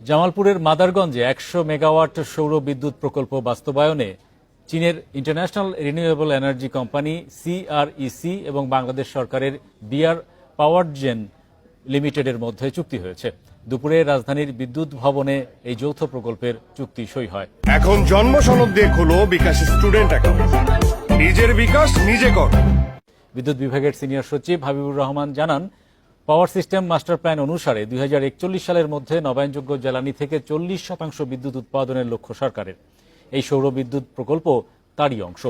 জামালপুরের মাদারগঞ্জে একশো মেগাওয়াট সৌর বিদ্যুৎ প্রকল্প বাস্তবায়নে চীনের international renewable energy company CREC এবং বাংলাদেশ সরকারের বিআর পাওয়ার জেন লিমিটেডের মধ্যে চুক্তি হয়েছে। দুপুরে রাজধানীর বিদ্যুৎ ভবনে এই যৌথ প্রকল্পের চুক্তি সই হয়। এখন জন্ম সনদ দিয়ে খোলো বিকাশ স্টুডেন্ট অ্যাকাউন্ট। নিজের বিকাশ নিজে কর। বিদ্যুৎ বিভাগের সিনিয়র সচিব হাবিবুর রহমান জানান পাওয়ার সিস্টেম মাস্টার প্ল্যান অনুসারে দুই হাজার একচল্লিশ সালের মধ্যে নবায়নযোগ্য জ্বালানি থেকে চল্লিশ শতাংশ বিদ্যুৎ উৎপাদনের লক্ষ্য সরকারের। এই সৌর বিদ্যুৎ প্রকল্প তারই অংশ।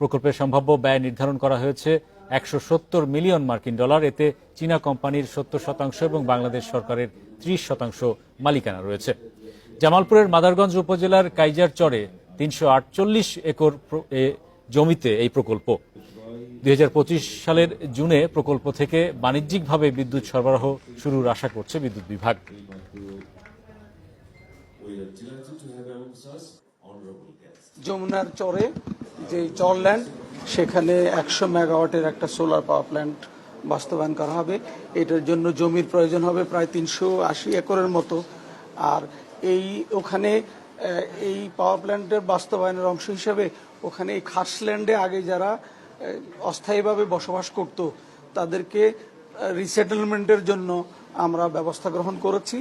প্রকল্পের সম্ভাব্য ব্যয় নির্ধারণ করা হয়েছে একশো সত্তর মিলিয়ন মার্কিন ডলার। এতে চীনা কোম্পানির সত্তর শতাংশ এবং বাংলাদেশ সরকারের ত্রিশ শতাংশ মালিকানা রয়েছে। জামালপুরের মাদারগঞ্জ উপজেলার কাইজার চরে তিনশো আটচল্লিশ একর জমিতে এই প্রকল্প। দুই হাজার পঁচিশ সালের জুনে প্রকল্প থেকে বাণিজ্যিকভাবে বিদ্যুৎ সরবরাহ শুরুর আশা করছে বিদ্যুৎ বিভাগ। যমুনার চরে যে চরল্যান্ড সেখানে একশো মেগাওয়াটের একটা সোলার পাওয়ার প্ল্যান্ট বাস্তবায়ন করা হবে। এটার জন্য জমির প্রয়োজন হবে প্রায় তিনশো আশি একরের মতো। আর এই ওখানে এই পাওয়ার প্ল্যান্টের বাস্তবায়নের অংশ হিসেবে ওখানে এই খাসল্যান্ডে আগে যারা অস্থায়ীভাবে বসবাস করত তাদেরকে রিসেটেলমেন্টের জন্য আমরা ব্যবস্থা গ্রহণ করেছি।